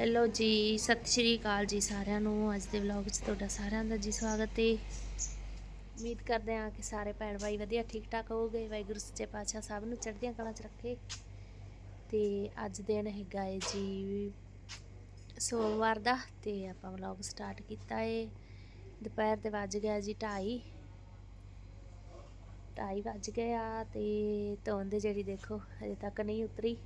Hello ਜੀ, ਸਤਿ ਸ਼੍ਰੀ ਅਕਾਲ ਜੀ ਸਾਰਿਆਂ ਨੂੰ। ਅੱਜ ਦੇ ਵਲੌਗ 'ਚ ਤੁਹਾਡਾ ਸਾਰਿਆਂ ਦਾ ਜੀ ਸਵਾਗਤ ਹੈ ਉਮੀਦ ਕਰਦੇ ਹਾਂ ਕਿ ਸਾਰੇ ਭੈਣ ਭਾਈ ਵਧੀਆ, ਠੀਕ ਠਾਕ ਹੋਵੋਗੇ। ਵਾਹਿਗੁਰੂ ਸੱਚੇ ਪਾਤਸ਼ਾਹ ਸਭ ਨੂੰ ਚੜ੍ਹਦੀਆਂ ਕਲਾਂ 'ਚ ਰੱਖੇ। ਤੇ ਅੱਜ ਦਿਨ ਹੈਗਾ ਏ ਜੀ ਸੋਮਵਾਰ ਦਾ ਤੇ ਆਪਾਂ ਵਲੌਗ ਸਟਾਰਟ ਕੀਤਾ ਹੈ ਦੁਪਹਿਰ ਦੇ ਵੱਜ ਗਿਆ ਜੀ 2:30 ਢਾਈ ਵੱਜ ਗਏ ਆ ਤੇ ਧੁੰਦ ਜਿਹੜੀ ਦੇਖੋ ਹਜੇ ਤੱਕ ਨਹੀਂ ਉਤਰੀ।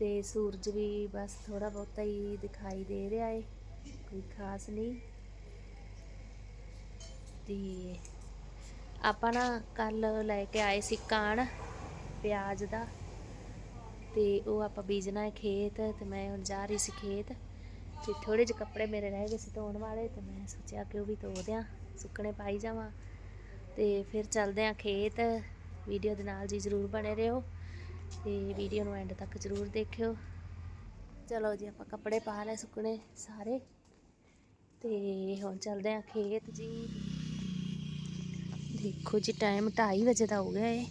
ਤੇ ਸੂਰਜ ਵੀ ਬਸ ਥੋੜਾ ਬਹੁਤਾ ਹੀ ਦਿਖਾਈ ਦੇ ਰਿਹਾ ਏ, ਕੋਈ ਖਾਸ ਨਹੀਂ। ਤੇ ਆਪਾਂ ਨਾ ਕੱਲ ਲੈ ਕੇ ਆਏ ਸੀ ਕਾਣ ਪਿਆਜ਼ ਦਾ ਤੇ ਉਹ ਆਪਾਂ ਬੀਜਣਾ ਹੈ ਖੇਤ ਤੇ ਮੈਂ ਹੁਣ ਜਾ ਰਹੀ ਸੀ ਖੇਤ। ਤੇ ਥੋੜੇ ਜਿਹੇ ਕੱਪੜੇ ਮੇਰੇ ਰਹਿ ਗਏ ਸੀ ਧੋਣ ਵਾਲੇ ਤੇ ਮੈਂ ਸੋਚਿਆ ਕਿ ਉਹ ਵੀ ਧੋ ਦਿਆਂ, ਸੁੱਕਣੇ ਪਾਈ ਜਾਵਾਂ। ਤੇ ਫਿਰ ਚੱਲਦੇ ਆਂ ਖੇਤ, ਵੀਡੀਓ ਦੇ ਨਾਲ ਜੀ ਜ਼ਰੂਰ ਬਣੇ ਰਹੋ। ਤੇ ਵੀਡੀਓ ਨੂੰ ਐਂਡ ਤੱਕ ਜ਼ਰੂਰ ਦੇਖਿਓ। ਚਲੋ ਜੀ, ਆਪਾਂ ਕੱਪੜੇ ਪਾ ਲਏ ਸੁੱਕਣੇ ਸਾਰੇ। ਤੇ ਹੁਣ ਚੱਲਦੇ ਆਂ ਖੇਤ ਜੀ। ਦੇਖੋ ਜੀ ਟਾਈਮ 2:30 ਵਜੇ ਦਾ ਹੋ ਗਿਆ ਏ।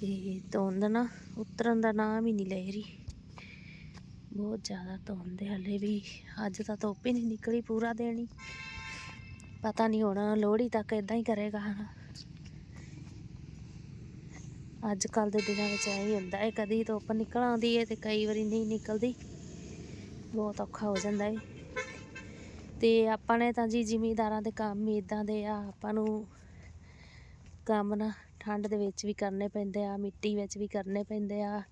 ਤੇ ਧੁੰਦ ਨਾ, ਉਤਰਨ ਦਾ ਨਾਮ ਹੀ ਨਹੀਂ ਲੈ ਰਹੀ। ਬਹੁਤ ਜ਼ਿਆਦਾ ਧੁੰਦ ਹੈ ਹਲੇ ਵੀ। ਅੱਜ ਤਾਂ ਧੁੱਪ ਹੀ ਨਹੀਂ ਨਿਕਲੀ ਪੂਰਾ ਦਿਨ ਹੀ। ਪਤਾ ਨਹੀਂ ਹੋਣਾ, ਲੋਹੜੀ ਤੱਕ ਇਦਾਂ ਹੀ ਕਰੇਗਾ ਹਨਾ। ਅੱਜ ਕੱਲ ਦੇ ਦਿਨਾਂ ਵਿੱਚ ਐਂ ਹੀ ਹੁੰਦਾ ਹੈ, ਕਦੀ ਧੁੱਪ ਨਿਕਲ ਆਉਂਦੀ ਹੈ ਤੇ ਕਈ ਵਾਰੀ ਨਹੀਂ ਨਿਕਲਦੀ। ਬਹੁਤ ਔਖਾ ਹੋ ਜਾਂਦਾ ਹੈ। ਤੇ ਆਪਾਂ ਨੇ ਤਾਂ ਜੀ ਜ਼ਿਮੀਦਾਰਾਂ ਦੇ ਕੰਮ ਹੀ ਇਦਾਂ ਦੇ ਆ, ਆਪਾਂ ਨੂੰ ਕੰਮ ਨਾ ਠੰਡ ਦੇ ਵਿੱਚ ਵੀ ਕਰਨੇ ਪੈਂਦੇ ਆ, ਮਿੱਟੀ ਵਿੱਚ ਵੀ ਕਰਨੇ ਪੈਂਦੇ ਆ।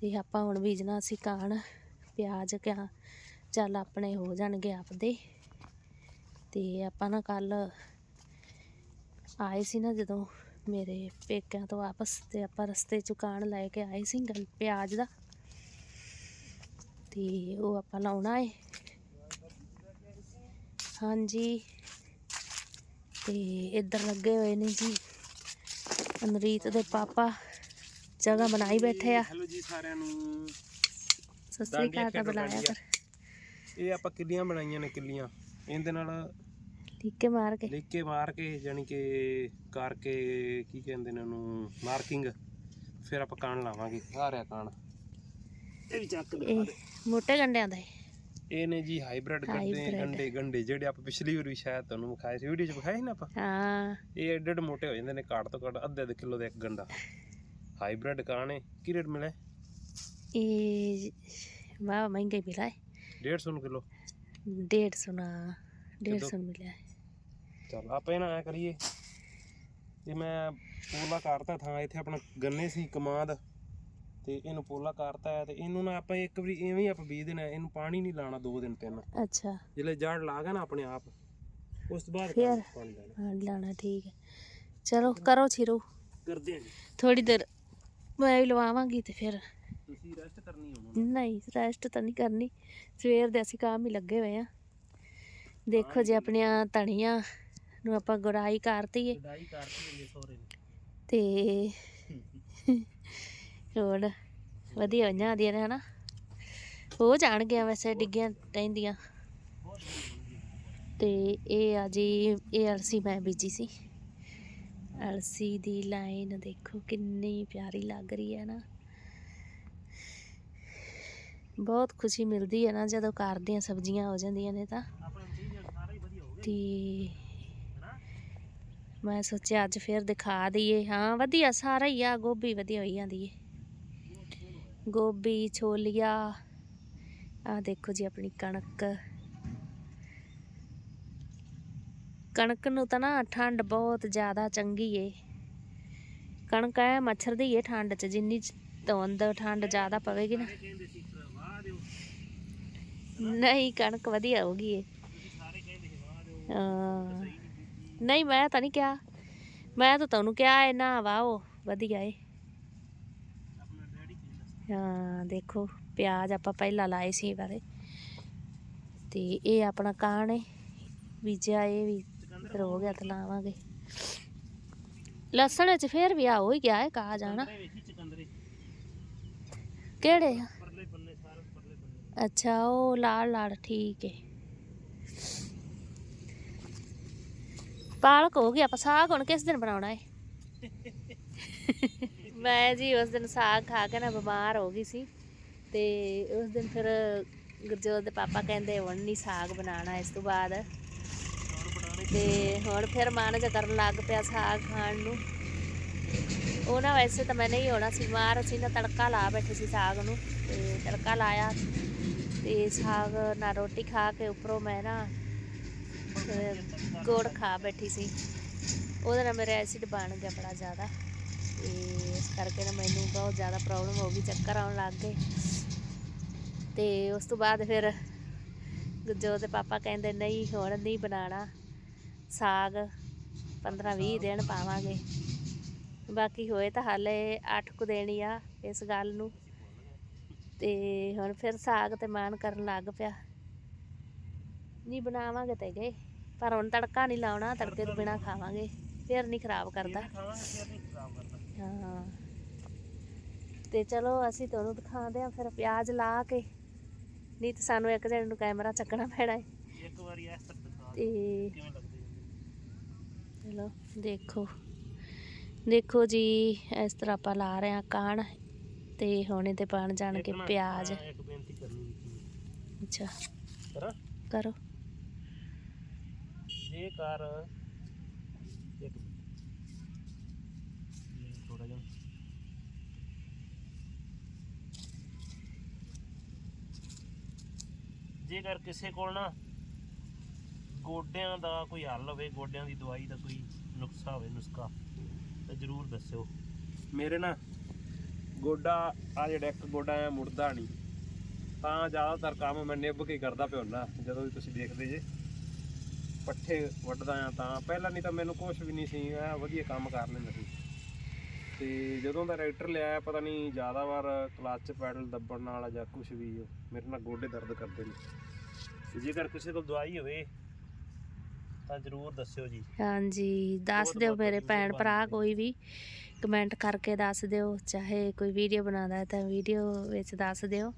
ਤੇ ਆਪਾਂ ਹੁਣ ਬੀਜਣਾ ਸੀ ਕਾਣ, ਪਿਆਜ਼ ਕਿਆ, ਚੱਲ ਆਪਣੇ ਹੋ ਜਾਣਗੇ ਆਪਦੇ। ਤੇ ਆਪਾਂ ਨਾ ਕੱਲ ਆਏ ਸੀ ਨਾ ਜਦੋਂ ਮੇਰੇ ਪੇਕਿਆਂ ਤੋਂ ਵਾਪਸ ਤੇ ਆਪਾਂ ਰਸਤੇ ਚ ਕਾਣ ਲੈ ਕੇ ਆਏ ਸੀ ਗਲ ਪਿਆਜ਼ ਦਾ। ਤੇ ਉਹ ਆਪਾਂ ਲਾਉਣਾ ਏ। ਹਾਂਜੀ। ਤੇ ਇੱਧਰ ਲੱਗੇ ਹੋਏ ਨੇ ਜੀ। ਅਨਰੀਤ ਦੇ ਪਾਪਾ ਜਗ੍ਹਾ ਬਣਾਈ ਬੈਠੇ ਆ। ਹੈਲੋ ਜੀ ਸਾਰਿਆਂ ਨੂੰ। ਸਤਿ ਸ੍ਰੀ ਅਕਾਲ ਤਾਂ ਬੁਲਾਇਆ ਕਰ। ਇਹ ਆਪਾਂ ਕਿੱਲੀਆਂ ਬਣਾਈਆਂ ਨੇ ਕਿੱਲੀਆਂ। ਇਹਦੇ ਨਾਲ ਠੀਕੇ ਮਾਰ ਕੇ। ਲਿਖ ਮਾਰ ਕੇ ਯਾਨੀ ਕਿ ਕਰਕੇ ਕੀ ਕਹਿੰਦੇ ਨੇ ਉਹਨੂੰ ਮਾਰਕਿੰਗ ਫਿਰ ਆਪਾਂ ਕਾਣ ਲਾਵਾਂਗੇ। ਸਾਰਿਆ ਕਾਣ। ਇਹ ਵੀ ਚੱਕ ਇਹ ਮੋਟੇ ਗੰਡਿਆਂ ਦਾ ਏ ਇਹ ਨੇ ਜੀ ਹਾਈਬ੍ਰਿਡ ਗੰਡੇ Hybrid। ਗੰਡੇ ਗੰਡੇ ਜਿਹੜੇ ਆਪਾਂ ਪਿਛਲੀ ਵਾਰ ਵੀ ਸ਼ਾਇਦ ਤੁਹਾਨੂੰ ਵਿਖਾਏ ਸੀ ਵੀਡੀਓ 'ਚ ਵਿਖਾਏ ਸੀ ਨਾ ਆਪਾਂ? ਹਾਂ। ਇਹ ਏਡੇ ਏਡੇ ਮੋਟੇ ਹੋ ਜਾਂਦੇ ਨੇ ਘੱਟ ਤੋਂ ਘੱਟ ਅੱਧੇ ਅੱਧੇ ਕਿਲੋ ਦਾ ਇੱਕ ਗੰਡਾ। ਹਾਈਬ੍ਰਿਡ ਕਾਣੇ ਕੀ ਰੇਟ ਮਿਲੇ ਇਹ ਵਾਹ ਮਹਿੰਗਾ ਹੀ ਮਿਲਾ ਹੈ 150 ਨੂੰ ਕਿਲੋ? 150 ਨਾ 150 ਮਿਲਿਆ ਹੈ ਚੱਲ ਆਪਾਂ ਇਹਨਾਂ ਐ ਕਰੀਏ ਤੇ ਮੈਂ ਪੋਲਾ ਕਰਤਾ ਥਾਂ ਇੱਥੇ ਆਪਣਾ ਗੰਨੇ ਸੀ ਕਮਾਦ ਤੇ ਇਹਨੂੰ ਪੋਲਾ ਕਰਤਾ ਹੈ ਤੇ ਇਹਨੂੰ ਨਾ ਆਪਾਂ ਇੱਕ ਵਾਰੀ ਐਵੇਂ ਹੀ ਆਪਾਂ ਬੀਜ ਦੇਣਾ ਹੈ, ਇਹਨੂੰ ਪਾਣੀ ਨਹੀਂ ਲਾਣਾ ਦੋ ਦਿਨ ਤਿੰਨ। ਅੱਛਾ। ਜਦੋਂ ਜੜ ਲਾ ਗਿਆ ਨਾ ਆਪਣੇ ਆਪ ਉਸ ਤੋਂ ਬਾਅਦ ਫਿਰ? ਪਾਣੀ ਦੇਣਾ ਹਾਂ ਲਾਣਾ ਠੀਕ ਹੈ। ਚਲੋ ਕਰੋ ਛਿਰੋ। ਕਰਦੇ ਹਾਂ ਜੀ। ਥੋੜੀ ਦੇਰ ਮੈਂ ਵੀ ਲਵਾਵਾਂਗੀ ਤੇ ਫਿਰ। ਤੁਸੀਂ ਰੈਸਟ ਕਰਨੀ ਹੋਣੀ ਨਹੀਂ ਰੈਸਟ ਤਾਂ ਨਹੀਂ ਕਰਨੀ। ਸਵੇਰ ਦੇ ਅਸੀਂ ਕੰਮ ਹੀ ਲੱਗੇ ਹੋਏ ਆ ਦੇਖੋ ਜੀ ਆਪਣੀਆਂ ਧਣੀਆਂ ਨੂੰ ਆਪਾਂ ਗੁੜਾਈ ਕਰਤੀ ਏ। ਕਰਤੀ ਨੇ। ਤੇ ਹੋਰ ਵਧੀਆ ਹੋਈਆਂ ਆਦੀਆਂ ਨੇ ਹਨਾ? ਹੋ ਜਾਣਗੀਆਂ ਵੈਸੇ ਡਿੱਗੀਆਂ ਰਹਿੰਦੀਆਂ। ਤੇ ਇਹ ਆ ਜੀ ਇਹ ਅਲਸੀ ਮੈਂ ਬੀਜੀ ਸੀ। ਅਲਸੀ ਦੀ ਲਾਈਨ ਦੇਖੋ ਕਿੰਨੀ ਪਿਆਰੀ ਲੱਗ ਰਹੀ ਹੈ ਨਾ। ਬਹੁਤ ਖੁਸ਼ੀ ਮਿਲਦੀ ਹੈ ਨਾ ਜਦੋਂ ਘਰ ਦੀਆਂ ਸਬਜ਼ੀਆਂ ਹੋ ਜਾਂਦੀਆਂ ਨੇ ਤਾਂ। ਗਿਆ ਤੇ ਮੈਂ ਸੋਚਿਆ ਅੱਜ ਫੇਰ ਦਿਖਾ ਦਈਏ। ਹਾਂ, ਵਧੀਆ, ਸਾਰਾ ਹੀ ਆ, ਗੋਭੀ ਵਧੀਆ ਹੋਈ ਜਾਂਦੀ ਏ। ਗੋਭੀ, ਛੋਲੀਆ ਆ ਦੇਖੋ ਜੀ ਆਪਣੀ ਕਣਕ। ਕਣਕ ਨੂੰ ਤਾਂ ਨਾ ਠੰਡ ਬਹੁਤ ਜ਼ਿਆਦਾ ਚੰਗੀ ਏ। ਕਣਕ ਐ ਮੱਛਰ ਦੀ ਏ ਠੰਡ 'ਚ, ਜਿੰਨੀ ਚ ਧੁੰਦ ਠੰਡ ਜ਼ਿਆਦਾ ਪਵੇਗੀ ਨਾ। ਨਹੀਂ, ਕਣਕ ਵਧੀਆ ਹੋਗੀ ਏ। ਹਾਂ। ਨਹੀਂ, ਮੈਂ ਤਾਂ ਨਹੀਂ ਕਿਹਾ। ਮੈਂ ਤਾਂ ਤੁਹਾਨੂੰ ਕਿਹਾ ਹੈ ਨਾ ਵਾਓ, ਵਧੀਆ ਏ। ਹਾਂ, ਦੇਖੋ, ਪਿਆਜ਼ ਆਪਾਂ ਪਹਿਲਾਂ ਲਾਏ ਸੀ ਬਾਰੇ ਤੇ ਇਹ ਆਪਣਾ ਕਾਣ ਏ, ਬੀਜਿਆ ਇਹ ਵੀ, ਫਿਰ ਹੋ ਗਿਆ ਤਾਂ ਲਾਵਾਂਗੇ। ਲਸਣ ਚ ਫੇਰ ਵੀ ਆ ਹੋ ਹੀ ਗਿਆ ਹੈ ਕਾ ਜਾਣਾ ਕਿਹੜੇ ਆ? ਅੱਛਾ, ਉਹ ਲਾਲ ਲਾਲ ਠੀਕ ਹੈ ਪਾਲਕ ਹੋ ਗਿਆ ਆਪਾਂ ਸਾਗ ਹੁਣ ਕਿਸ ਦਿਨ ਬਣਾਉਣਾ ਏ? ਮੈਂ ਜੀ ਉਸ ਦਿਨ ਸਾਗ ਖਾ ਕੇ ਨਾ ਬਿਮਾਰ ਹੋ ਗਈ ਸੀ ਤੇ ਉਸ ਦਿਨ ਫਿਰ ਗੁਰਜੋਤ ਦੇ ਪਾਪਾ ਕਹਿੰਦੇ ਹੁਣ ਨਹੀਂ ਸਾਗ ਬਣਾਉਣਾ ਇਸ ਤੋਂ ਬਾਅਦ। ਤੇ ਹੁਣ ਫਿਰ ਮਨ ਜਿਹਾ ਕਰਨ ਲੱਗ ਪਿਆ ਸਾਗ ਖਾਣ ਨੂੰ। ਉਹ ਨਾ ਵੈਸੇ ਤਾਂ ਮੈਂ ਨਹੀਂ ਹੋਣਾ ਸੀ ਮਾਰ ਅਸੀਂ ਨਾ ਤੜਕਾ ਲਾ ਬੈਠੇ ਸੀ ਸਾਗ ਨੂੰ ਤੇ ਤੜਕਾ ਲਾਇਆ ਤੇ ਸਾਗ ਨਾਲ ਰੋਟੀ ਖਾ ਕੇ ਉੱਪਰੋਂ ਮੈਂ ਨਾ ਗੁੜ ਖਾ ਬੈਠੀ ਸੀ ਉਹਦੇ ਨਾਲ ਮੇਰਾ ਐਸਿਡ ਬਣ ਗਿਆ ਬੜਾ ਜ਼ਿਆਦਾ। ਤੇ ਇਸ ਕਰਕੇ ਨਾ ਮੈਨੂੰ ਬਹੁਤ ਜ਼ਿਆਦਾ ਪ੍ਰੋਬਲਮ ਹੋ ਗਈ ਚੱਕਰ ਆਉਣ ਲੱਗ ਗਏ। ਤੇ ਉਸ ਤੋਂ ਬਾਅਦ ਫਿਰ ਗੁਰਜੋਤ ਦੇ ਪਾਪਾ ਕਹਿੰਦੇ ਨਹੀਂ ਹੁਣ ਨਹੀਂ ਬਣਾਉਣਾ ਸਾਗ 15 20 ਦਿਨ ਪਾਵਾਂਗੇ। ਬਾਕੀ ਹੋਏ ਤਾਂ ਹਾਲੇ 8 ਕੁ ਹੀ ਆ ਇਸ ਗੱਲ ਨੂੰ। ਤੇ ਹੁਣ ਫਿਰ ਸਾਗ ਤੇ ਮਾਨ ਕਰਨ ਲੱਗ ਪਿਆ। ਨਹੀਂ ਬਣਾਵਾਂਗੇ ਤੇ ਗਏ। ਪਰ ਹੁਣ ਤੜਕਾ ਨਹੀਂ ਲਾਉਣਾ ਤੜਕੇ ਤੋਂ ਬਿਨਾ ਖਾਵਾਂਗੇ ਫਿਰ ਨਹੀਂ ਖਰਾਬ ਕਰਦਾ। ਹਾਂ। ਤੇ ਚਲੋ ਅਸੀਂ ਤੁਹਾਨੂੰ ਦਿਖਾਉਂਦੇ ਆ ਫਿਰ ਪਿਆਜ਼ ਲਾ ਕੇ। ਨਹੀਂ ਤਾਂ ਸਾਨੂੰ ਇੱਕ ਜਣੇ ਨੂੰ ਕੈਮਰਾ ਚੱਕਣਾ ਪੈਣਾ ਹੈ। ਇੱਕ ਵਾਰੀ ਇਸ ਤਰ੍ਹਾਂ ਦਿਖਾ ਤੇ ਕਿਵੇਂ ਲੱਗਦੇ ਜਾਂਦੇ ਚਲੋ ਦੇਖੋ। ਦੇਖੋ ਜੀ ਇਸ ਤਰ੍ਹਾਂ ਆਪਾਂ ਲਾ ਰਹੇ ਆ ਕਾਣ ਤੇ ਹੁਣ ਇਹਦੇ ਬਣ ਜਾਣਗੇ ਨਾ, ਪਿਆਜ਼। ਅੱਛਾ। ਕਰਾਂ। ਕਰੋ। ਜੇਕਰ ਇੱਕ ਥੋੜਾ ਜਿਹਾ। ਜੇਕਰ ਕਿਸੇ ਕੋਲ ਨਾ ਗੋਡਿਆਂ ਦਾ ਕੋਈ ਹੱਲ ਹੋਵੇ, ਗੋਡਿਆਂ ਦੀ ਦਵਾਈ ਦਾ ਕੋਈ ਨੁਸਖਾ ਹੋਵੇ, ਨੁਸਖਾ, ਤਾਂ ਜਰੂਰ ਦੱਸਿਓ। ਮੇਰੇ ਨਾ ਗੋਡਾ ਆ ਜਿਹੜਾ ਇੱਕ ਗੋਡਾ ਆ ਮੁੜਦਾ ਨਹੀਂ ਤਾਂ ਜ਼ਿਆਦਾਤਰ ਕੰਮ ਮੈਂ ਨਿਭ ਕੇ ਕਰਦਾ ਪਿਆ ਹੁੰਦਾ, ਜਦੋਂ ਵੀ ਤੁਸੀਂ ਦੇਖਦੇ ਜੇ। ਪੱਠੇ ਵੱਢਦਾ ਆ ਤਾਂ ਪਹਿਲਾਂ ਨਹੀਂ ਤਾਂ ਮੈਨੂੰ ਕੁਝ ਵੀ ਨਹੀਂ ਸੀ ਐ ਵਧੀਆ ਕੰਮ ਕਰ ਲੈਂਦਾ ਸੀ। ਤੇ ਜਦੋਂ ਦਾ ਟਰੈਕਟਰ ਲਿਆ ਪਤਾ ਨਹੀਂ ਜ਼ਿਆਦਾ ਵਾਰ ਕਲੱਚ ਪੈਡਲ ਦੱਬਣ ਨਾਲ ਜਾਂ ਕੁਝ ਵੀ ਮੇਰੇ ਨਾਲ ਗੋਡੇ ਦਰਦ ਕਰਦੇ ਨੇ। ਤੇ ਜੇਕਰ ਕਿਸੇ ਕੋਲ ਦਵਾਈ ਹੋਵੇ ਤਾਂ ਜ਼ਰੂਰ ਦੱਸਿਓ ਜੀ। ਹਾਂਜੀ ਦੱਸ ਦਿਓ ਮੇਰੇ ਭੈਣ ਭਰਾ। ਕੋਈ ਵੀ ਕਮੈਂਟ ਕਰਕੇ ਦੱਸ ਦਿਓ ਚਾਹੇ ਕੋਈ ਵੀਡੀਓ ਬਣਾਉਂਦਾ ਤਾਂ ਵੀਡੀਓ ਵਿੱਚ ਦੱਸ ਦਿਓ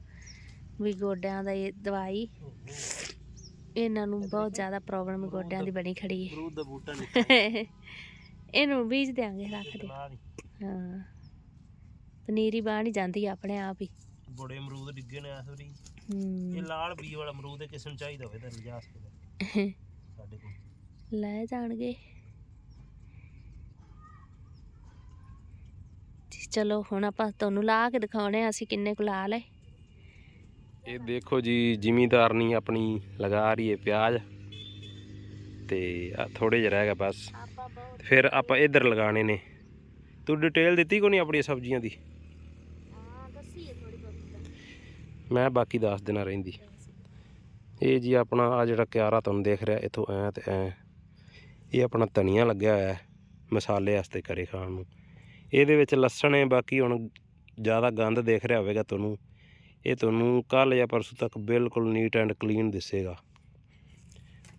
ਵੀ ਗੋਡਿਆਂ ਦਾ ਇਹ ਦਵਾਈ ਇਹਨਾਂ ਨੂੰ ਬਹੁਤ ਜ਼ਿਆਦਾ ਪ੍ਰੋਬਲਮ ਗੋਡਿਆਂ ਦੀ ਬਣੀ ਖੜੀ ਹੈ। ਅਮਰੂਦ ਦਾ ਬੂਟਾ ਨਿਕਲਿਆ ਇਹਨੂੰ ਬੀਜ ਦਿਆਂਗੇ ਰੱਖ ਦੇ ਹਾਂ। ਪਨੀਰੀ ਬਾਣ ਹੀ ਜਾਂਦੀ ਆਪਣੇ ਆਪ ਹੀ। ਬੜੇ ਅਮਰੂਦ ਡਿੱਗੇ ਨੇ ਇਸ ਵਾਰੀ। ਇਹ ਲਾਲ ਬੀ ਵਾਲਾ ਅਮਰੂਦ ਦੇ ਕਿਸਮ ਚਾਹੀਦਾ ਹੋਵੇ ਤਾਂ ਲਿਜਾ ਸਕਦੇ ਸਾਡੇ ਕੋਲ। ਲੈ ਜਾਣਗੇ। ਚਲੋ ਹੁਣ ਆਪਾਂ ਤੁਹਾਨੂੰ ਲਾ ਕੇ ਦਿਖਾਉਣੇ ਆ ਅਸੀਂ ਕਿੰਨੇ ਕੁ ਲਾ ਲਏ। ਇਹ ਦੇਖੋ ਜੀ ਜ਼ਿਮੀਦਾਰਨੀ ਆਪਣੀ ਲਗਾ ਰਹੀ ਹੈ ਪਿਆਜ਼। ਤੇ ਆ ਥੋੜੇ ਜਿਹਾ ਰਹਿ ਗਿਆ ਬਸ। ਫਿਰ ਆਪਾਂ ਇੱਧਰ ਲਗਾਣੇ ਨੇ। ਤੂੰ ਡਿਟੇਲ ਦਿੱਤੀ ਕੋਈ ਨਹੀਂ ਆਪਣੀਆਂ ਸਬਜ਼ੀਆਂ ਦੀ? ਮੈਂ ਬਾਕੀ ਦੱਸ ਦੇਣਾ ਰਹਿੰਦੀ। ਇਹ ਜੀ ਆਪਣਾ ਆ ਜਿਹੜਾ ਕਿਆਰਾ ਤੁਹਾਨੂੰ ਦੇਖ ਰਿਹਾ ਇਥੋਂ ਐ ਤੇ ਐ। ਇਹ ਆਪਣਾ ਧਨੀਆ ਲੱਗਿਆ ਹੋਇਆ ਹੈ ਮਸਾਲੇ ਵਾਸਤੇ ਕਰੇ ਖਾਣ ਨੂੰ। ਇਹਦੇ ਵਿੱਚ ਲਸਣ ਹੈ ਬਾਕੀ ਹੁਣ ਜ਼ਿਆਦਾ ਗੰਦ ਦੇਖ ਰਿਹਾ ਹੋਵੇਗਾ ਤੁਹਾਨੂੰ। ਇਹ ਤੁਹਾਨੂੰ ਕੱਲ ਜਾਂ ਪਰਸੋਂ ਤੱਕ ਬਿਲਕੁਲ ਨੀਟ ਐਂਡ ਕਲੀਨ ਦਿਸੇਗਾ।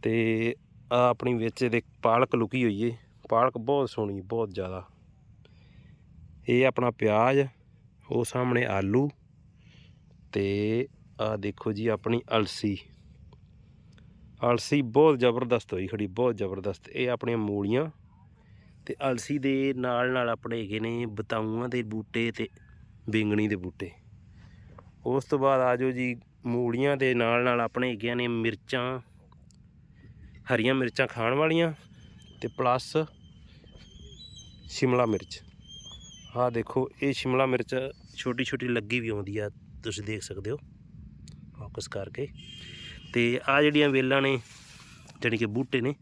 ਤੇ ਆ ਆਪਣੀ ਵਿੱਚ ਇਹਦੇ ਪਾਲਕ ਲੁਕੀ ਹੋਈ ਏ। ਪਾਲਕ ਬਹੁਤ ਸੋਹਣੀ ਬਹੁਤ ਜ਼ਿਆਦਾ। ਇਹ ਆਪਣਾ ਪਿਆਜ਼, ਉਹ ਸਾਹਮਣੇ ਆਲੂ ਤੇ ਆ ਦੇਖੋ ਜੀ ਆਪਣੀ ਅਲਸੀ। ਅਲਸੀ ਬਹੁਤ ਜ਼ਬਰਦਸਤ ਹੋਈ ਖੜੀ, ਬਹੁਤ ਜ਼ਬਰਦਸਤ। ਇਹ ਆਪਣੀਆਂ ਮੂਲੀਆਂ ਤੇ ਅਲਸੀ ਦੇ ਨਾਲ ਨਾਲ ਆਪਣੇ ਹੈਗੇ ਨੇ ਬਤਾਊਆਂ ਦੇ ਬੂਟੇ ਤੇ ਬੈਂਗਣੀ ਦੇ ਬੂਟੇ। ਉਸ ਤੋਂ ਬਾਅਦ ਆਜੋ ਜੀ, ਮੂਲੀਆਂ ਦੇ ਨਾਲ ਨਾਲ ਆਪਣੇ ਹੈਗੀਆਂ ਨੇ ਮਿਰਚਾਂ, ਹਰੀਆਂ ਮਿਰਚਾਂ ਖਾਣ ਵਾਲੀਆਂ ਤੇ ਪਲੱਸ ਸ਼ਿਮਲਾ ਮਿਰਚ। ਆਹ ਦੇਖੋ, ਇਹ ਸ਼ਿਮਲਾ ਮਿਰਚ ਛੋਟੀ ਛੋਟੀ ਲੱਗੀ ਵੀ ਆਉਂਦੀ ਆ, ਤੁਸੀਂ ਦੇਖ ਸਕਦੇ ਹੋ। ਫੋਕਸ ਕਰਕੇ। ਤੇ ਆ ਜਿਹੜੀਆਂ ਵੇਲਾਂ ਨੇ, ਜਾਣੀ ਕਿ ਬੂਟੇ ਨੇ,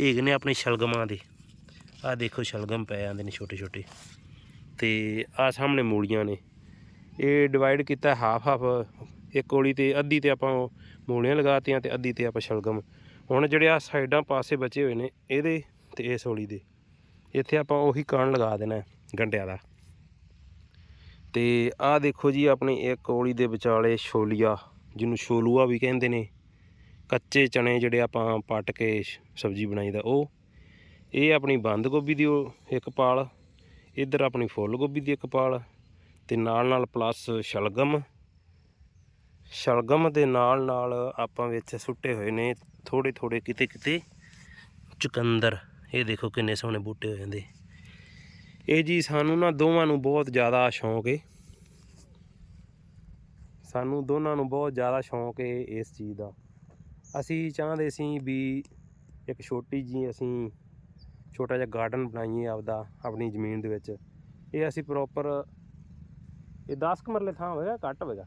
ਇਹ ਹੈਗੇ ਨੇ ਆਪਣੇ ਸ਼ਲਗਮਾਂ ਦੇ। ਆ ਦੇਖੋ, ਸ਼ਲਗਮ ਪਏ ਜਾਂਦੇ ਨੇ ਛੋਟੇ ਛੋਟੇ। ਤੇ ਆ ਸਾਹਮਣੇ ਮੂਲੀਆਂ ਨੇ। ਇਹ ਡਿਵਾਈਡ ਕੀਤਾ ਹਾਫ ਹਾਫ ਇੱਕ ਕੋਲੀ ਤੇ ਅੱਧੀ ਤੇ ਆਪਾਂ ਮੂਲੀਆਂ ਲਗਾਤੀਆਂ ਤੇ ਅੱਧੀ ਤੇ ਆਪਾਂ ਸ਼ਲਗਮ। ਹੁਣ ਜਿਹੜੇ ਆ ਸਾਈਡਾਂ ਪਾਸੇ ਬਚੇ ਹੋਏ ਨੇ, ਇਹਦੇ ਤੇ ਇਸ ਹੋਲੀ ਦੇ। ਇੱਥੇ ਆਪਾਂ ਉਹੀ ਕਣ ਲਗਾ ਦੇਣਾ ਹੈ ਗੰਡਿਆਂ ਦਾ। ਤੇ ਆਹ ਦੇਖੋ ਜੀ ਆਪਣੀ ਇੱਕ ਕੋਲੀ ਦੇ ਵਿਚਾਲੇ ਛੋਲੀਆ, ਜਿਹਨੂੰ ਛੋਲੂਆ ਵੀ ਕਹਿੰਦੇ ਨੇ। ਕੱਚੇ ਚਣੇ ਜਿਹੜੇ ਆਪਾਂ ਪੱਟ ਕੇ ਸਬਜ਼ੀ ਬਣਾਈ ਦਾ ਉਹ। ਇਹ ਆਪਣੀ ਬੰਦ ਗੋਭੀ ਦੀ ਉਹ ਇੱਕ ਪਾਲ, ਇੱਧਰ ਆਪਣੀ ਫੁੱਲ ਗੋਭੀ ਦੀ ਇੱਕ ਪਾਲ। ਤੇ ਨਾਲ ਨਾਲ ਪਲੱਸ ਸ਼ਲਗਮ। ਸ਼ਲਗਮ ਦੇ ਨਾਲ ਨਾਲ ਆਪਾਂ ਵਿੱਚ ਸੁੱਟੇ ਹੋਏ ਨੇ ਥੋੜੇ ਥੋੜੇ ਕਿਤੇ ਕਿਤੇ ਚੁਕੰਦਰ। ਇਹ ਦੇਖੋ ਕਿੰਨੇ ਸੋਹਣੇ ਬੂਟੇ ਹੋ ਜਾਂਦੇ। ਇਹ ਜੀ ਸਾਨੂੰ ਨਾ ਦੋਵਾਂ ਨੂੰ ਬਹੁਤ ਜ਼ਿਆਦਾ ਸ਼ੌਂਕ ਏ। ਸਾਨੂੰ ਦੋਨਾਂ ਨੂੰ ਬਹੁਤ ਜ਼ਿਆਦਾ ਸ਼ੌਂਕ ਏ ਇਸ ਚੀਜ਼ ਦਾ। ਅਸੀਂ ਚਾਹੁੰਦੇ ਸੀ ਵੀ ਇੱਕ ਛੋਟੀ ਜੀ ਅਸੀਂ ਛੋਟਾ ਜਿਹਾ ਗਾਰਡਨ ਬਣਾਈਏ ਆਪਦਾ, ਆਪਣੀ ਜ਼ਮੀਨ ਦੇ ਵਿੱਚ। ਇਹ ਅਸੀਂ ਪ੍ਰੋਪਰ ਇਹ 10 ਕੁ ਮਰਲੇ ਥਾਂ ਹੋਵੇਗਾ ਘੱਟ ਹੋਵੇਗਾ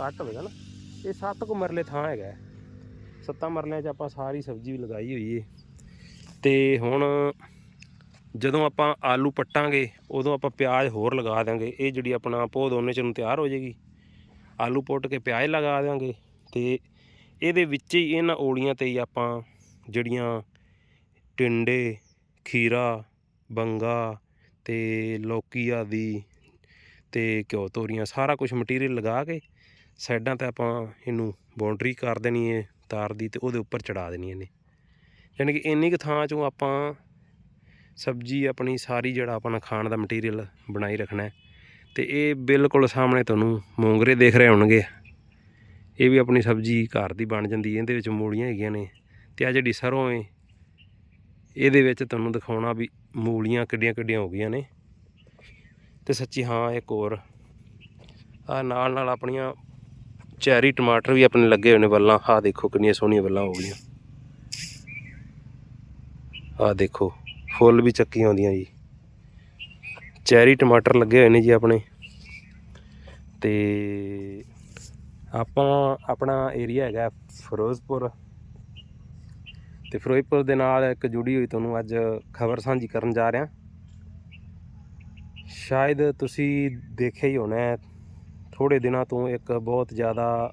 ਘੱਟ ਹੋਵੇਗਾ ਨਾ। ਇਹ 7 ਕੁ ਮਰਲੇ ਥਾਂ ਹੈਗਾ। ਸੱਤਾਂ ਮਰਲਿਆਂ 'ਚ ਆਪਾਂ ਸਾਰੀ ਸਬਜ਼ੀ ਵੀ ਲਗਾਈ ਹੋਈ ਏ। ਤੇ ਹੁਣ ਜਦੋਂ ਆਪਾਂ ਆਲੂ ਪੱਟਾਂਗੇ, ਉਦੋਂ ਆਪਾਂ ਪਿਆਜ਼ ਹੋਰ ਲਗਾ ਦਾਂਗੇ ਇਹ ਜਿਹੜੀ ਆਪਣਾ ਪੌਦ ਦੋਨੇ ਚ ਨੂੰ ਤਿਆਰ ਹੋ ਜਾਏਗੀ ਆਲੂ ਪੁੱਟ ਕੇ ਪਿਆਜ਼ ਲਗਾ ਦਾਂਗੇ ਤੇ ਇਹਦੇ ਵਿੱਚ ਹੀ ਇਹਨਾਂ ਓਲੀਆਂ ਤੇ ਹੀ ਆਪਾਂ ਜਿਹੜੀਆਂ ਟਿੰਡੇ, ਖੀਰਾ, ਬੰਗਾ ਤੇ ਲੌਕੀ ਆਦਿ ਤੇ ਘਿਓ ਤੋਰੀਆਂ ਸਾਰਾ ਕੁਝ ਮਟੀਰੀਅਲ ਲਗਾ ਕੇ ਸਾਈਡਾਂ ਤੇ ਆਪਾਂ ਇਹਨੂੰ ਬਾਉਂਡਰੀ ਕਰ ਦੇਣੀ ਹੈ ਤਾਰ ਦੀ ਤੇ ਉਹਦੇ ਉੱਪਰ ਚੜਾ ਦੇਣੀ ਇਹਨੇ। ਯਾਨੀ ਕਿ ਇੰਨੀ ਕੁ ਥਾਂ ਚੋਂ ਆਪਾਂ ਸਬਜ਼ੀ ਆਪਣੀ ਸਾਰੀ ਜਿਹੜਾ ਆਪਣਾ ਖਾਣ ਦਾ ਮਟੀਰੀਅਲ ਬਣਾਈ ਰੱਖਣਾ ਹੈ ਤੇ ਇਹ ਬਿਲਕੁਲ ਸਾਹਮਣੇ ਤੁਹਾਨੂੰ ਮੋਂਗਰੇ ਦੇਖ ਰਹੇ ਹੋਣਗੇ। ਇਹ ਵੀ ਆਪਣੀ ਸਬਜ਼ੀ ਘਰ ਦੀ ਬਣ ਜਾਂਦੀ ਹੈ, ਇਹਦੇ ਵਿੱਚ ਮੂਲੀਆਂ ਹੈਗੀਆਂ ਨੇ ਤੇ ਆ ਜਿਹੜੀ ਸਰੋਂ ਏ ਇਹਦੇ ਵਿੱਚ ਤੁਹਾਨੂੰ ਦਿਖਾਉਣਾ ਵੀ ਮੂਲੀਆਂ ਕਿੱਡੀਆਂ ਕਿੱਡੀਆਂ ਹੋ ਗਈਆਂ ਨੇ। ਤੇ ਸੱਚੀ ਹਾਂ, ਇੱਕ ਹੋਰ। ਆ ਨਾਲ ਨਾਲ ਆਪਣੀਆਂ ਚੈਰੀ ਟਮਾਟਰ ਵੀ ਆਪਣੇ ਲੱਗੇ ਹੋਏ ਨੇ ਵੱਲਾਂ। ਆਹ ਦੇਖੋ ਕਿੰਨੀਆਂ ਸੋਹਣੀਆਂ ਵੱਲਾਂ ਹੋ ਗਈਆਂ। ਆਹ ਦੇਖੋ, ਫੁੱਲ ਵੀ ਚੱਕੀਆਂ ਆਉਂਦੀਆਂ ਜੀ। ਚੈਰੀ ਟਮਾਟਰ ਲੱਗੇ ਹੋਏ ਨੇ ਜੀ ਆਪਣੇ। ਤੇ ਆਪਾਂ ਆਪਣਾ ਏਰੀਆ ਹੈਗਾ ਫਿਰੋਜ਼ਪੁਰ। ਤੇ ਫਿਰੋਜ਼ਪੁਰ ਦੇ ਨਾਲ ਇੱਕ ਜੁੜੀ ਹੋਈ ਤੁਹਾਨੂੰ ਅੱਜ ਖਬਰ ਸਾਂਝੀ ਕਰਨ ਜਾ ਰਿਹਾ। ਸ਼ਾਇਦ ਤੁਸੀਂ ਦੇਖਿਆ ਹੀ ਹੋਣਾ ਹੈ, ਥੋੜੇ ਦਿਨਾਂ ਤੋਂ ਇੱਕ ਬਹੁਤ ਜ਼ਿਆਦਾ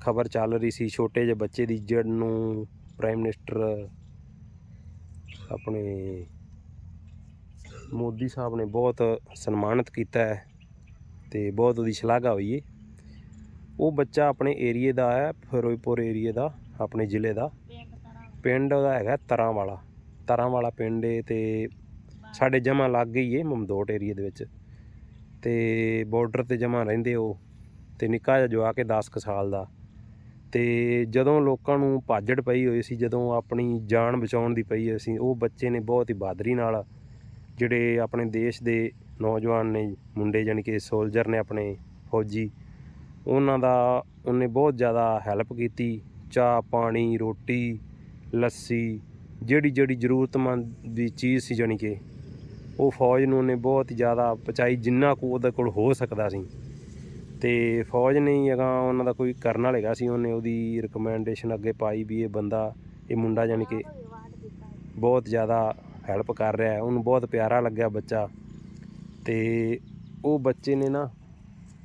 ਖਬਰ ਚੱਲ ਰਹੀ ਸੀ ਛੋਟੇ ਜਿਹੇ ਬੱਚੇ ਦੀ ਜੜ ਨੂੰ ਪ੍ਰਾਈਮ ਮਿਨਿਸਟਰ ਆਪਣੇ ਮੋਦੀ ਸਾਹਿਬ ਨੇ ਬਹੁਤ ਸਨਮਾਨਿਤ ਕੀਤਾ ਹੈ ਤੇ ਬਹੁਤ ਉਹਦੀ ਸ਼ਲਾਘਾ ਹੋਈ ਹੈ ਉਹ ਬੱਚਾ ਆਪਣੇ ਏਰੀਏ ਦਾ ਹੈ ਫਿਰੋਜ਼ਪੁਰ ਏਰੀਏ ਦਾ ਆਪਣੇ ਜ਼ਿਲ੍ਹੇ ਦਾ। ਪਿੰਡ ਉਹਦਾ ਹੈਗਾ ਤਰਾਂ ਵਾਲਾ ਤਰਾਂ ਵਾਲਾ ਪਿੰਡ ਏ ਤੇ ਸਾਡੇ ਜਮਾ ਲੱਗ ਗਈ ਏ ਮਮਦੋਟ ਏਰੀਏ ਦੇ ਵਿੱਚ। ਤੇ ਬਾਰਡਰ ਤੇ ਜਮਾ ਰਹਿੰਦੇ ਉਹ, ਤੇ ਨਿੱਕਾ ਜਿਹਾ ਜਵਾ ਕੇ 10 ਕੁ ਸਾਲ ਦਾ। ਤੇ ਜਦੋਂ ਲੋਕਾਂ ਨੂੰ ਭਾਜੜ ਪਈ ਹੋਈ ਸੀ, ਜਦੋਂ ਆਪਣੀ ਜਾਨ ਬਚਾਉਣ ਦੀ ਪਈ ਹੋਈ ਸੀ, ਉਹ ਬੱਚੇ ਨੇ ਬਹੁਤ ਹੀ ਬਹਾਦਰੀ ਨਾਲ ਜਿਹੜੇ ਆਪਣੇ ਦੇਸ਼ ਦੇ ਨੌਜਵਾਨ ਨੇ, ਮੁੰਡੇ ਜਾਣੀ ਕਿ ਸੋਲਜਰ ਨੇ ਆਪਣੇ ਫੌਜੀ, ਉਹਨਾਂ ਦਾ, ਉਹਨੇ ਬਹੁਤ ਜ਼ਿਆਦਾ ਹੈਲਪ ਕੀਤੀ। ਚਾਹ, ਪਾਣੀ, ਰੋਟੀ, ਲੱਸੀ ਜਿਹੜੀ ਜਿਹੜੀ ਜ਼ਰੂਰਤਮੰਦ ਦੀ ਚੀਜ਼ ਸੀ ਜਾਣੀ ਕਿ ਉਹ ਫੌਜ ਨੂੰ ਉਹਨੇ ਬਹੁਤ ਜ਼ਿਆਦਾ ਪਹੁੰਚਾਈ, ਜਿੰਨਾ ਕੁ ਉਹਦੇ ਕੋਲ ਹੋ ਸਕਦਾ ਸੀ। ਤੇ ਫੌਜ ਨੇ ਹੀ ਉਹਨਾਂ ਦਾ ਕੋਈ ਕਰਨ ਵਾਲੇਗਾ ਸੀ। ਉਹਨੇ ਉਹਦੀ ਰਿਕਮੈਂਡੇਸ਼ਨ ਅੱਗੇ ਪਾਈ ਵੀ ਇਹ ਬੰਦਾ, ਇਹ ਮੁੰਡਾ ਜਾਣੀ ਕਿ ਬਹੁਤ ਜ਼ਿਆਦਾ ਹੈਲਪ ਕਰ ਰਿਹਾ ਹੈ। ਉਹਨੂੰ ਬਹੁਤ ਪਿਆਰਾ ਲੱਗਿਆ ਬੱਚਾ। ਤੇ ਉਹ ਬੱਚੇ ਨੇ ਨਾ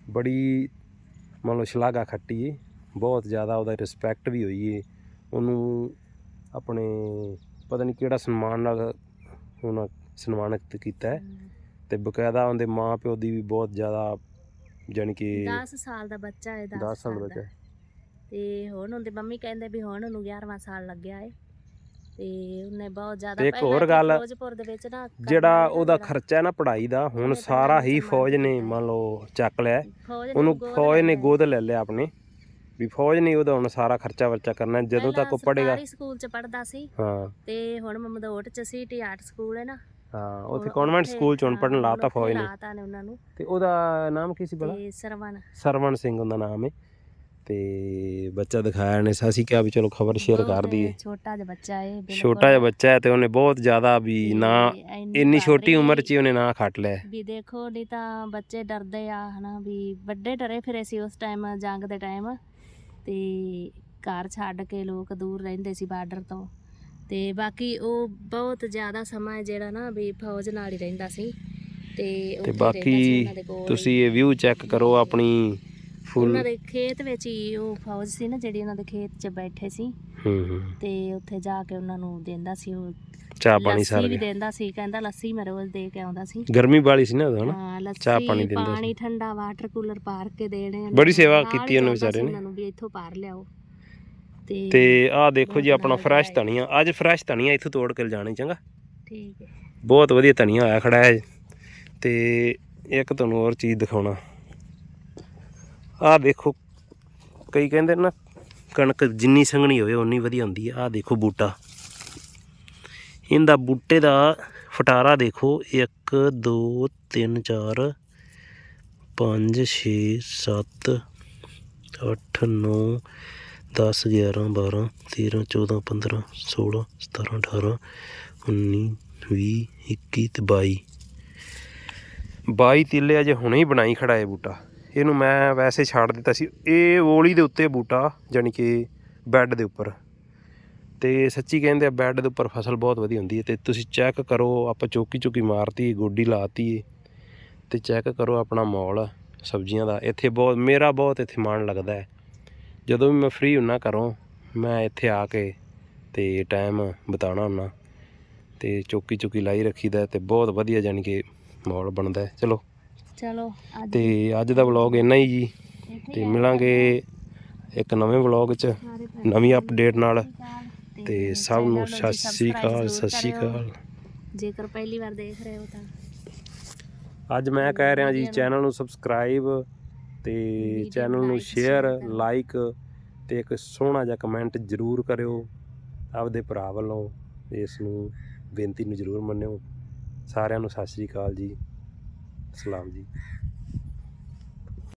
ਬੜੀ ਮੰਨ ਲਓ ਸ਼ਲਾਘਾ ਖੱਟੀ ਏ। ਬਹੁਤ ਜ਼ਿਆਦਾ ਉਹਦਾ ਰਿਸਪੈਕਟ ਵੀ ਹੋਈ ਏ। ਉਹਨੂੰ ਆਪਣੇ ਪਤਾ ਨਹੀਂ ਕਿਹੜਾ ਸਨਮਾਨ ਨਾਲ ਉਹਨਾਂ ਸਨਮਾਨਿਤ ਕੀਤਾ ਹੈ। ਤੇ ਬਕਾਇਦਾ ਉਹਦੇ ਮਾਂ ਪਿਓ ਦੀ ਵੀ ਬਹੁਤ ਜ਼ਿਆਦਾ ਜਾਣੀ ਕਿ 10 ਸਾਲ ਦਾ ਬੱਚਾ ਹੈ 10 10 ਸਾਲ ਬੱਚਾ ਤੇ ਹੁਣ ਉਹਦੇ ਮੰਮੀ ਕਹਿੰਦੇ ਵੀ ਹੁਣ ਉਹਨੂੰ 11ਵਾਂ ਸਾਲ ਲੱਗਿਆ ਏ ਤੇ ਉਹਨੇ ਬਹੁਤ ਜ਼ਿਆਦਾ ਇੱਕ ਹੋਰ ਗੱਲ, ਫਿਰੋਜ਼ਪੁਰ ਦੇ ਵਿੱਚ ਨਾ ਜਿਹੜਾ ਉਹਦਾ ਖਰਚਾ ਹੈ ਨਾ ਪੜ੍ਹਾਈ ਦਾ ਹੁਣ ਸਾਰਾ ਹੀ ਫੌਜ ਨੇ ਮੰਨ ਲਓ ਚੱਕ ਲਿਆ ਉਹਨੂੰ ਫੌਜ ਨੇ ਗੋਦ ਲੈ ਲਿਆ ਆਪਣੇ। ਵੀ ਫੌਜ ਨੇ ਉਹਦਾ ਹੁਣ ਸਾਰਾ ਖਰਚਾ ਵਰਚਾ ਕਰਨਾ। ਜਦੋਂ ਤੱਕ ਉਹ ਪੜ੍ਹੇਗਾ। ਸਕੂਲ ਚ ਪੜਦਾ ਸੀ। ਹਾਂ। ਤੇ ਹੁਣ ਮਮਦੋਟ ਚ ਸੀਟੀ ਆਰਟ ਸਕੂਲ ਹੈ ਨਾ। ਹਾਂ ਉੱਥੇ ਕਨਵੈਂਟ ਸਕੂਲ ਚ ਪੜਨ ਲਾਤਾ ਫੌਜ ਨੇ ਲਾਤਾ ਨੇ ਉਹਨਾਂ ਨੂੰ। ਤੇ ਉਹਦਾ ਨਾਮ ਕੀ ਸੀ ਬਲਾ ਤੇ ਸਰਵਨ ਸਰਵਣ ਸਿੰਘ ਉਹਦਾ ਨਾਮ ਹੈ ਤੇ ਬੱਚਾ ਦਿਖਾਇਆ ਨੇ ਅਸੀਂ ਕਿਹਾ ਵੀ ਚਲੋ ਖਬਰ ਸ਼ੇਅਰ ਕਰ ਦਈਏ ਛੋਟਾ ਜਿਹਾ ਬੱਚਾ ਹੈ ਬਿਲਕੁਲ। ਛੋਟਾ ਜਿਹਾ ਬੱਚਾ ਹੈ ਤੇ ਉਹਨੇ ਬਹੁਤ ਜ਼ਿਆਦਾ ਵੀ ਨਾ ਇੰਨੀ ਛੋਟੀ ਉਮਰ 'ਚ ਹੀ ਉਹਨੇ ਨਾਂ ਖੱਟ ਲਿਆ। ਵੀ ਦੇਖੋ ਨਹੀਂ ਤਾਂ ਬੱਚੇ ਡਰਦੇ ਆ ਹਨਾ ਵੀ ਵੱਡੇ ਡਰੇ ਫਿਰੇ ਸੀ ਉਸ ਟਾਈਮ ਜੰਗ ਦੇ ਟਾਈਮ। ਤੇ ਘਰ ਛੱਡ ਕੇ ਲੋਕ ਦੂਰ ਰਹਿੰਦੇ ਸੀ ਬਾਰਡਰ ਤੋਂ। ਤੇ ਬਾਕੀ ਉਹ ਬਹੁਤ ਜ਼ਿਆਦਾ ਸਮਾਂ ਜਿਹੜਾ ਨਾ ਵੀ ਫੌਜ ਨਾਲ ਹੀ ਰਹਿੰਦਾ ਸੀ ਤੇ ਤੇ ਬਾਕੀ। ਤੁਸੀਂ ਇਹ ਵਿਊ ਚੈੱਕ ਕਰੋ ਆਪਣੀ ਫੁੱਲ ਉਹਨਾਂ ਦੇ ਖੇਤ ਵਿੱਚ ਹੀ ਉਹ ਫੌਜ ਸੀ ਨਾ ਜਿਹੜੀ ਉਹਨਾਂ ਦੇ ਖੇਤ 'ਚ ਬੈਠੇ ਸੀ ਹੂੰ ਤੇ ਉੱਥੇ ਜਾ ਕੇ ਉਹਨਾਂ ਨੂੰ ਦਿੰਦਾ ਸੀ ਉਹ ਚਾਹ ਪਾਣੀ ਸਾਰਾ ਵੀ ਦਿੰਦਾ ਸੀ ਕਹਿੰਦਾ ਲੱਸੀ ਮੈਂ ਰੋਜ਼ ਦੇ ਕੇ ਆਉਂਦਾ ਸੀ ਗਰਮੀ ਵਾਲੀ ਸੀ ਨਾ ਉਦੋਂ ਹਨਾ ਚਾਹ ਪਾਣੀ ਦਿੰਦਾ ਸੀ। ਪਾਣੀ ਠੰਡਾ ਵਾਟਰ ਕੂਲਰ ਪਾਰ ਕੇ ਦੇਣੇ ਬੜੀ। ਸੇਵਾ ਕੀਤੀ ਉਹਨੇ ਵਿਚਾਰੇ ਨੇ। ਉਹਨਾਂ ਨੂੰ ਵੀ ਇੱਥੋਂ ਪਾਰ ਲਿਆਓ ਤੇ ਆਹ ਦੇਖੋ ਜੀ ਆਪਣਾ ਫਰੈਸ਼। ਧਨੀਆ। ਅੱਜ ਫਰੈਸ਼ ਧਨੀਆ ਇੱਥੋਂ ਤੋੜ ਕੇ ਲਿਜਾਣਾ ਚੰਗਾ? ਠੀਕ ਹੈ। ਬਹੁਤ ਵਧੀਆ ਧਨੀਆ ਹੋਇਆ ਖੜਾ ਹੈ। ਤੇ ਇੱਕ ਤੁਹਾਨੂੰ ਹੋਰ ਚੀਜ਼ ਦਿਖਾਉਣਾ। ਆਹ ਦੇਖੋ ਕਈ ਕਹਿੰਦੇ ਨਾ ਕਣਕ ਜਿੰਨੀ ਸੰਘਣੀ ਹੋਵੇ ਓਨੀ ਵਧੀਆ ਹੁੰਦੀ ਹੈ। ਆਹ ਦੇਖੋ ਬੂਟਾ। ਇਹਦਾ ਬੂਟੇ ਦਾ ਫਟਾਰਾ ਦੇਖੋ। 1 2 3 4 5 6 7 8 9 10 11 12 13 14 15 16 17 18 19 20 21 ਤੇ ਬਾਈ। ਬਾਈ ਤਿੱਲੇ ਅਜੇ ਹੁਣੇ ਹੀ ਬਣਾਈ ਖੜਾ ਹੈ ਬੂਟਾ। ਇਹਨੂੰ ਮੈਂ ਵੈਸੇ ਛੱਡ ਦਿੱਤਾ ਸੀ। ਇਹ ਓਲੀ ਦੇ ਉੱਤੇ ਬੂਟਾ, ਜਾਣੀ ਕਿ ਬੈੱਡ ਦੇ ਉੱਪਰ। ਤੇ ਸੱਚੀ ਕਹਿੰਦੇ ਆ, ਬੈੱਡ ਦੇ ਉੱਪਰ ਫਸਲ ਬਹੁਤ ਵਧੀਆ ਹੁੰਦੀ ਹੈ। ਤੇ ਤੁਸੀਂ ਚੈੱਕ ਕਰੋ, ਆਪਾਂ ਚੌਕੀ ਚੌਕੀ ਮਾਰਤੀ, ਗੋਡੀ ਲਾਤੀ ਏ। ਤੇ ਚੈੱਕ ਕਰੋ ਆਪਣਾ ਮੌਲ, ਸਬਜ਼ੀਆਂ ਦਾ। ਇੱਥੇ ਬਹੁਤ, ਮੇਰਾ ਬਹੁਤ ਇੱਥੇ ਮਨ ਲੱਗਦਾ ਹੈ। ਜਦੋਂ ਵੀ ਮੈਂ ਫ੍ਰੀ ਹੁੰਨਾ ਘਰੋਂ ਮੈਂ ਇੱਥੇ ਆ ਕੇ ਤੇ ਟਾਈਮ ਬਿਤਾਉਣਾ ਹੁੰਨਾ ਤੇ ਚੌਕੀ ਚੌਕੀ ਲਾਈ ਰੱਖੀਦਾ ਤੇ ਬਹੁਤ ਵਧੀਆ ਜਾਣੀ ਕਿ ਮਾਹੌਲ ਬਣਦਾ ਚਲੋ। ਚਲੋ ਤੇ ਅੱਜ ਦਾ ਵਲੌਗ ਇੰਨਾ ਹੀ ਜੀ। ਤੇ ਮਿਲਾਂਗੇ ਇੱਕ ਨਵੇਂ ਵਲੌਗ 'ਚ ਨਵੀਂ ਅਪਡੇਟ ਨਾਲ। ਤੇ ਸਭ ਨੂੰ ਸਤਿ ਸ੍ਰੀ ਅਕਾਲ ਸਤਿ ਸ੍ਰੀ। ਅਕਾਲ। ਜੇਕਰ ਪਹਿਲੀ ਵਾਰ ਦੇਖ ਰਹੇ ਹੋ ਤਾਂ ਅੱਜ ਮੈਂ ਕਹਿ ਰਿਹਾ ਜੀ ਚੈਨਲ ਨੂੰ ਸਬਸਕ੍ਰਾਈਬ ਤੇ ਚੈਨਲ ਨੂੰ ਸ਼ੇਅਰ। ਲਾਈਕ ਤੇ ਇੱਕ ਸੋਹਣਾ ਜਿਹਾ ਕਮੈਂਟ ਜ਼ਰੂਰ ਕਰਿਓ। ਆਪਦੇ ਭਰਾ ਵੱਲੋਂ ਇਸ ਨੂੰ ਬੇਨਤੀ ਨੂੰ ਜ਼ਰੂਰ ਮੰਨਿਓ। ਸਾਰਿਆਂ ਨੂੰ ਸਤਿ ਸ੍ਰੀ ਅਕਾਲ ਜੀ। ਸਲਾਮ ਜੀ।